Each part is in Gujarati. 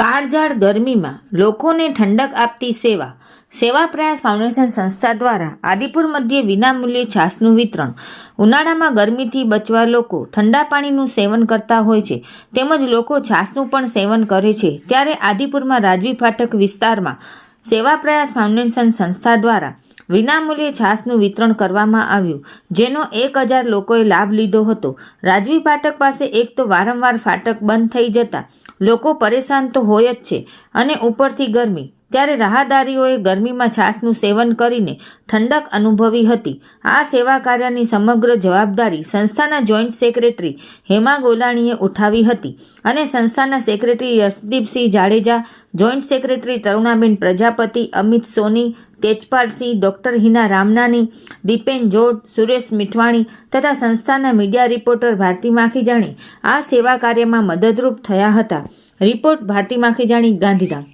કાળઝાળ ગરમીમાં લોકોને ઠંડક આપતી સેવા સેવા પ્રયાસ ફાઉન્ડેશન સંસ્થા દ્વારા આદિપુર મધ્યે વિનામૂલ્યે છાસનું વિતરણ. ઉનાળામાં ગરમીથી બચવા લોકો ઠંડા પાણીનું સેવન કરતા હોય છે, તેમજ લોકો છાસનું પણ સેવન કરે છે. ત્યારે આદિપુરમાં રાજવી ફાટક વિસ્તારમાં સેવા પ્રયાસ ફાઉન્ડેશન સંસ્થા દ્વારા વિનામૂલ્યે છાસનું વિતરણ કરવામાં આવ્યું, જેનો એક હજાર લોકોએ લાભ લીધો હતો. રાજવી ફાટક પાસે એક તો વારંવાર ફાટક બંધ થઈ જતા લોકો પરેશાન તો હોય જ છે અને ઉપરથી ગરમી ત્યારે રાહદારીઓએ ગરમીમાં છાશનું સેવન કરીને ઠંડક અનુભવી હતી. આ સેવા કાર્યની સમગ્ર જવાબદારી સંસ્થાના જોઈન્ટ સેક્રેટરી હેમા ગોલાણીએ ઉઠાવી હતી અને સંસ્થાના secretary Yashdeepsinh Jadeja, joint secretary Tarunaben Prajapati, Amit Soni, Tejpalsinh, doctor Hina Ramnani, Dipen Jod Suresh Mithwani તથા સંસ્થાના મીડિયા રિપોર્ટર ભારતી માખીજાણી આ સેવા કાર્યમાં મદદરૂપ થયા હતા. રિપોર્ટ ભારતી માખીજાણી, ગાંધીધામ.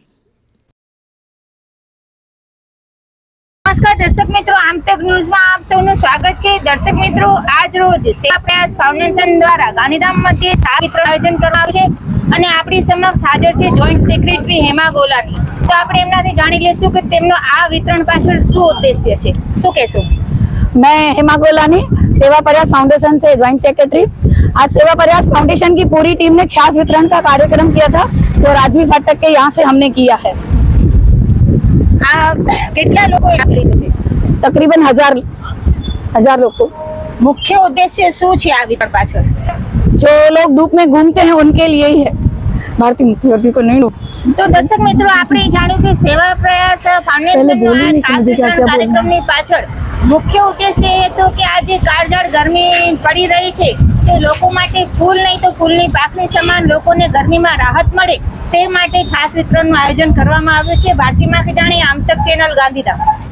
નમસ્કાર દર્શક મિત્રો આમતક ન્યૂઝમાં આપ સૌનું સ્વાગત છે દર્શક મિત્રો આજ રોજ સેવા પ્રયાસ ફાઉન્ડેશન દ્વારા ગાંધીધામ મધ્યે ચા વિતરણ આયોજન કરવામાં આવ્યું છે અને આપણી સમક્ષ હાજર છે જોઈન્ટ સેક્રેટરી હેમા ગોલાની તો આપણે એમનાથી જાણી લઈશું કે તેમનો આ વિતરણ પાછળ શું ઉદ્દેશ્ય છે શું કહેશો मैं हेमा गोलानी सेवा प्रयास फाउंडेशन से ज्वाइंट सेक्रेटरी आज सेवा प्रयास फाउंडेशन की पूरी टीम ने छाछ वितरण का कार्यक्रम किया था जो राजवी फाटक के यहाँ से हमने किया है આ કેટલા લોકોએ લાભ લીધો છે तकरीबन हजार हजार लोग को મુખ્ય ઉદ્દેશ્ય શું છે આ વિતરણ પાછળ जो लोग धूप में घूमते हैं उनके लिए ही है भारतीय मुख्यमंत्री को नहीं તો દર્શક મિત્રો આપણે જાણ્યું કે સેવા પ્રયાસ ફાઉન્ડેશનનો આ ખાસ વિતરણ કાર્યક્રમની પાછળ મુખ્ય ઉદ્દેશ્ય એ હતો કે આ જે કાળઝાળ ગરમી પડી રહી છે તે લોકો માટે ફૂલ નહીં તો ફૂલની પાકની સમાન લોકોને ગરમીમાં રાહત મળે તે માટે છાસ વિતરણનું આયોજન કરવામાં આવ્યું છે. ભારતીમાંથી જાણી આમતક ચેનલ ગાંધીધામ.